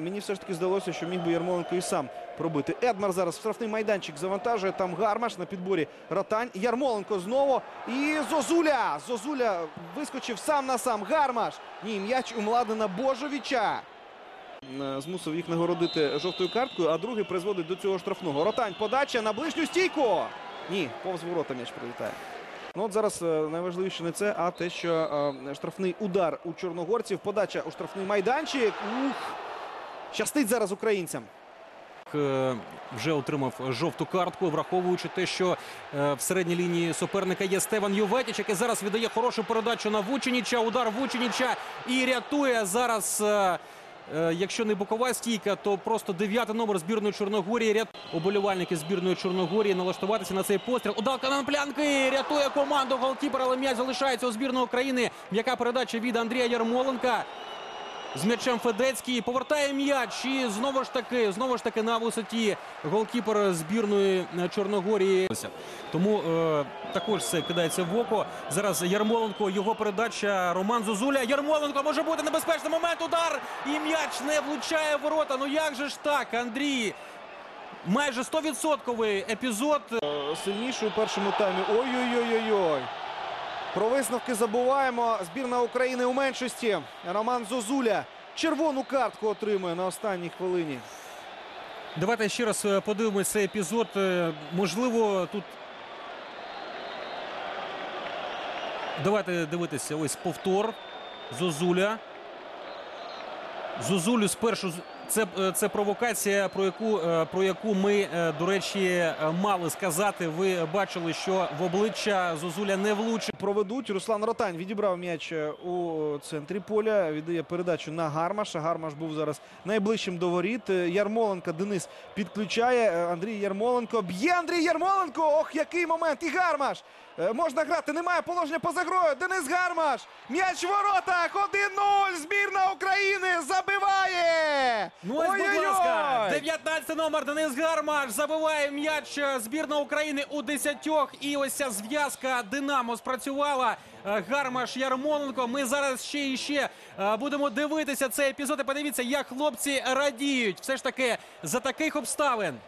мені все ж таки здалося, що міг би Ярмоленко і сам пробити. Едмар зараз в штрафний майданчик завантажує. Там Гармаш на підборі Ротань. Ярмоленко знову. І Зозуля. Зозуля вискочив сам на сам. Гармаш. Ні, м'яч у Младена Божовіча. Е, Змусив їх нагородити жовтою карткою, а другий призводить до цього штрафного. Ротань подача на ближню стійку. Ні, повз ворота м'яч прилітає. Ну от зараз е, найважливіше не це, а те, що е, штрафний удар у чорногорців, подача у штрафний майданчик. Ух! Щастить зараз українцям. е, вже отримав жовту картку, враховуючи те, що е, в середній лінії суперника є Стеван Юветіч, який зараз віддає хорошу передачу на Вученіча. Удар Вученіча і рятує зараз. е, Якщо не бокова стійка, то просто дев'ятий номер збірної Чорногорії. Ряд... Оболівальники збірної Чорногорії налаштуватися на цей постріл. Удалка на плянки рятує команду голкіпера, але м'яч залишається у збірної України. М'яка передача від Андрія Ярмоленка. З м'ячем Федецький повертає м'яч і знову ж таки, знову ж таки на висоті голкіпер збірної е, Чорногорії. Тому е, також це кидається в око. Зараз Ярмоленко, його передача Роман Зозуля. Ярмоленко може бути небезпечний момент. Удар і м'яч не влучає ворота. Ну як же ж так, Андрій? Майже 100% епізод. Е, Сильніший у першому таймі. Ой-ой-ой-ой-ой. Про висновки забуваємо. Збірна України у меншості. Роман Зозуля червону картку отримує на останній хвилині. Давайте ще раз е, подивимось цей епізод. Е, Можливо, тут. Давайте дивитися. Ось повтор. Зозуля. Зозулю спершу. Це, е, це провокація, про яку, е, про яку ми, е, до речі, мали сказати. Ви бачили, що в обличчя Зозуля не влучив. Проведуть. Руслан Ротань відібрав м'яч у центрі поля. Віддає передачу на Гармаша. Гармаш був зараз найближчим до воріт. Ярмоленко Денис підключає. Андрій Ярмоленко. Б'є Андрій Ярмоленко. Ох, який момент! І Гармаш. Е, Можна грати, немає положення поза грою. Денис Гармаш. М'яч в воротах. 1-0. Збірна України забиває. Ну ось, будь ласка, 19 номер Денис Гармаш забиває м'яч е, збірна України у десятьох. І ось ця зв'язка Динамо спрацювала. Е, Гармаш Ярмоленко. Ми зараз ще і ще будемо дивитися цей епізод. І подивіться, як хлопці радіють. Все ж таки за таких обставин.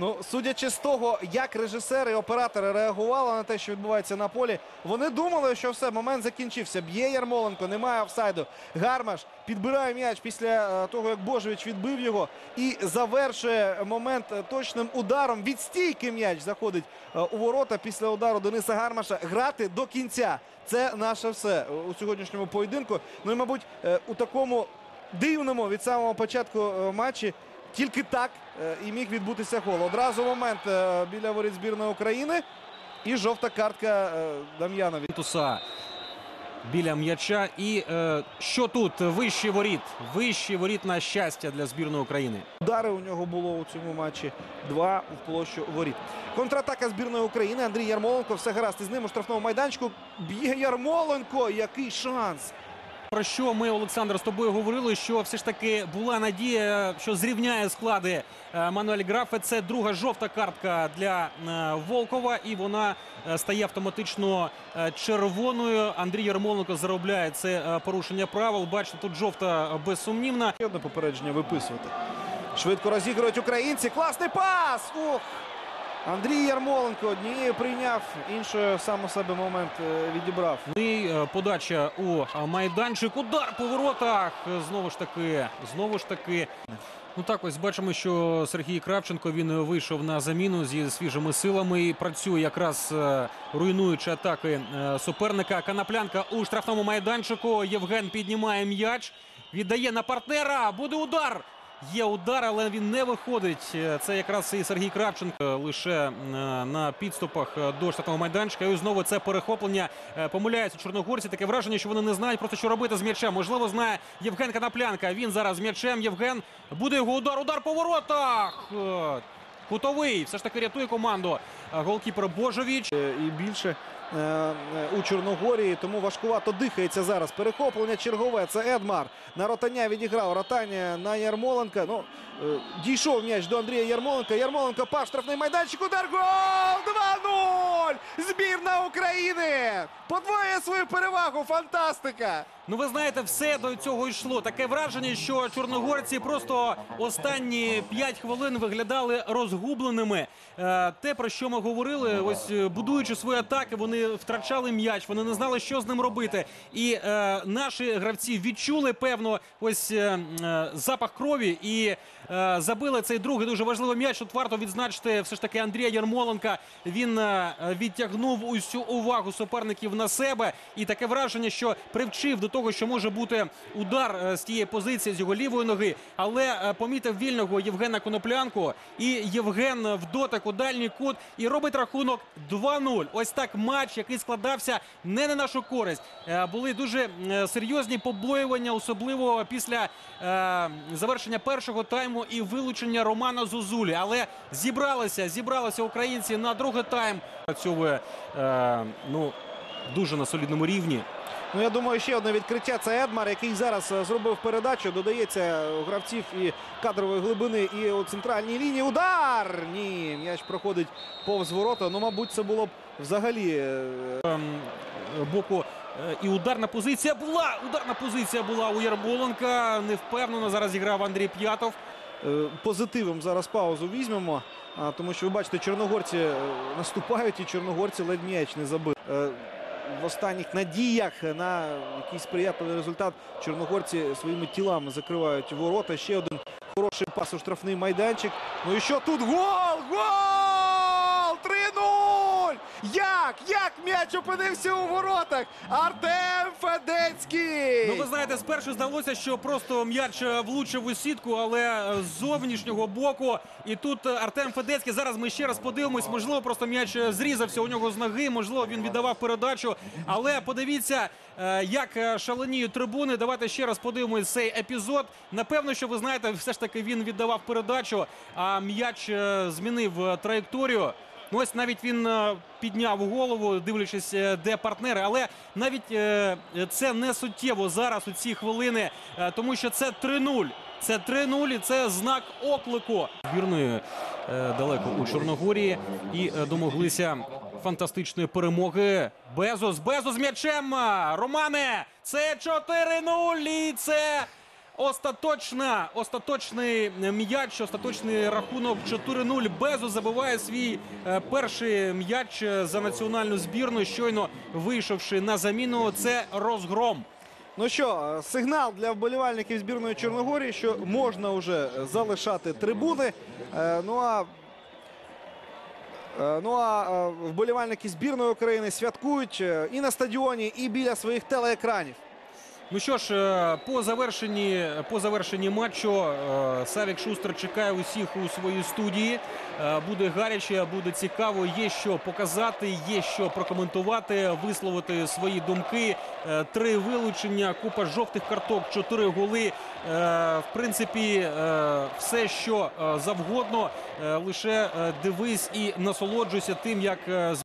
Ну, судячи з того, як режисери і оператори реагували на те, що відбувається на полі, вони думали, що все, момент закінчився. Б'є Ярмоленко, немає офсайду. Гармаш підбирає м'яч після е, того, як Божевич відбив його і завершує момент е, точним ударом. Від стійки м'яч заходить е, у ворота після удару Дениса Гармаша. Грати до кінця. Це наше все у сьогоднішньому поєдинку. Ну і, мабуть, у такому дивному від самого початку матчі тільки так е, і міг відбутися гол. Одразу момент е, біля воріт збірної України. І жовта картка е, Дам'янові. Туса біля м'яча. І е, що тут? Вищий воріт. Вищий воріт на щастя для збірної України. Удари у нього було у цьому матчі. Два в площу воріт. Контратака збірної України. Андрій Ярмоленко. Все гаразд із ним у штрафному майданчику. Б'є Ярмоленко. Який шанс! Про що ми, Олександр, з тобою говорили, що все ж таки була надія, що зрівняє склади е, Мануель Графе. Це друга жовта картка для е, Волкова, і вона е, стає автоматично червоною. Андрій Ярмоленко заробляє це порушення правил. Бачите, тут жовта безсумнівна. Одне попередження виписувати. Швидко розігрують українці. Класний пас! Ух! Андрій Ярмоленко однією прийняв, іншою сам у себе момент е, відібрав. І е, подача у е, майданчик. Удар по воротах. Знову ж таки, знову ж таки. Ну так, ось бачимо, що Сергій Кравченко він вийшов на заміну зі свіжими силами і працює якраз руйнуючи атаки суперника. Канаплянка у штрафному майданчику. Євген піднімає м'яч, віддає на партнера. Буде удар. Є удар, але він не виходить. Е, Це якраз і Сергій Кравченко лише е, на підступах е, до штатного майданчика. І знову це перехоплення. Е, Помиляються чорногорці. Таке враження, що вони не знають просто, що робити з м'ячем. Можливо, знає Євген Канаплянка. Він зараз з м'ячем. Євген буде його удар. Удар по воротах. Е, Кутовий. Все ж таки рятує команду. Е, Голкіпер Божовіч. Е, і більше е, е, у Чорногорії, тому важкувато дихається зараз. Перехоплення чергове. Це Едмар. На ротання відіграв ротання на Ярмоленка. Ну, е, дійшов м'яч до Андрія Ярмоленка. Ярмоленко пас штрафний майданчик. Удар гол! Збірна України подвоює свою перевагу. Фантастика! Ну, ви знаєте, все до цього йшло. Таке враження, що чорногорці просто останні 5 хвилин виглядали розгубленими. Е, Те, про що ми говорили, ось е, будуючи свої атаки, вони втрачали м'яч, вони не знали, що з ним робити. І е, наші гравці відчули певно ось е, е, запах крові і е, забили цей другий дуже важливий м'яч. Тут варто відзначити все ж таки Андрія Ярмоленка. Він е, відтягнув усю увагу суперників на себе. І таке враження, що привчив до того, що може бути удар е, з тієї позиції з його лівої ноги. Але е, помітив вільного Євгена Коноплянку. І Євген в дотик у дальній кут і робить рахунок 2-0. Ось так матч, який складався не на нашу користь. Е, Були дуже е, серйозні побоювання, особливо після е, завершення першого тайму і вилучення Романа Зозулі. Але зібралися, зібралися українці на другий тайм. Працьовує е, ну дуже на солідному рівні. Ну, я думаю, ще одне відкриття це Едмар, який зараз е, зробив передачу. Додається гравців і кадрової глибини, і у центральній лінії. Удар! Ні, м'яч проходить повз ворота. Ну, мабуть, це було б взагалі. е, боку. Е, І ударна позиція була. Ударна позиція була у Ярмоленка. Невпевнено зараз зіграв Андрій П'ятов. е, позитивом зараз паузу візьмемо. Тому що ви бачите, чорногорці е, наступають, і чорногорці ледь м'яч не забили. В останніх надіях на якийсь приятний результат чорногорці своїми тілами закривають ворота. Ще один хороший пас у штрафний майданчик. Ну і що тут? Гол! Гол! 3-0! Як? Як м'яч опинився у воротах? Артем Федецький! Ну, ви знаєте, спершу здалося, що просто м'яч е, влучив у сітку, але е, з зовнішнього боку. І тут Артем Федецький. Зараз ми ще раз подивимось. Можливо, просто м'яч е, зрізався у нього з ноги. Можливо, він віддавав передачу. Але подивіться, як шаленіють трибуни. Давайте ще раз подивимось цей епізод. Напевно, що ви знаєте, все ж таки він віддавав передачу, а м'яч змінив траєкторію. Ну, ось навіть він е, підняв голову, дивлячись, е, де партнери. Але навіть е, це не суттєво зараз у ці хвилини, тому що це 3-0. Це 3-0 і це знак оклику. Збірної е, далеко у Чорногорії і домоглися фантастичної перемоги. Безос, Безос м'ячем. Романе, це 4-0 і це Остаточна, остаточний м'яч, остаточний рахунок 4-0. Безо забиває свій е, перший м'яч е, за національну збірну, щойно вийшовши на заміну. Це розгром. Ну що, е, сигнал для вболівальників збірної Чорногорії, що можна вже залишати трибуни. Е, Ну а, е, ну а е, вболівальники збірної України святкують е, і на стадіоні, і біля своїх телеекранів. Ну що ж, е, по завершенні, по завершенні матчу е, Савік Шустер чекає усіх у своїй студії. Е, Буде гаряче, буде цікаво. Є що показати, є що прокоментувати, висловити свої думки. Три вилучення, купа жовтих карток, чотири голи. В принципі, все, що завгодно. Лише дивись і насолоджуйся тим, як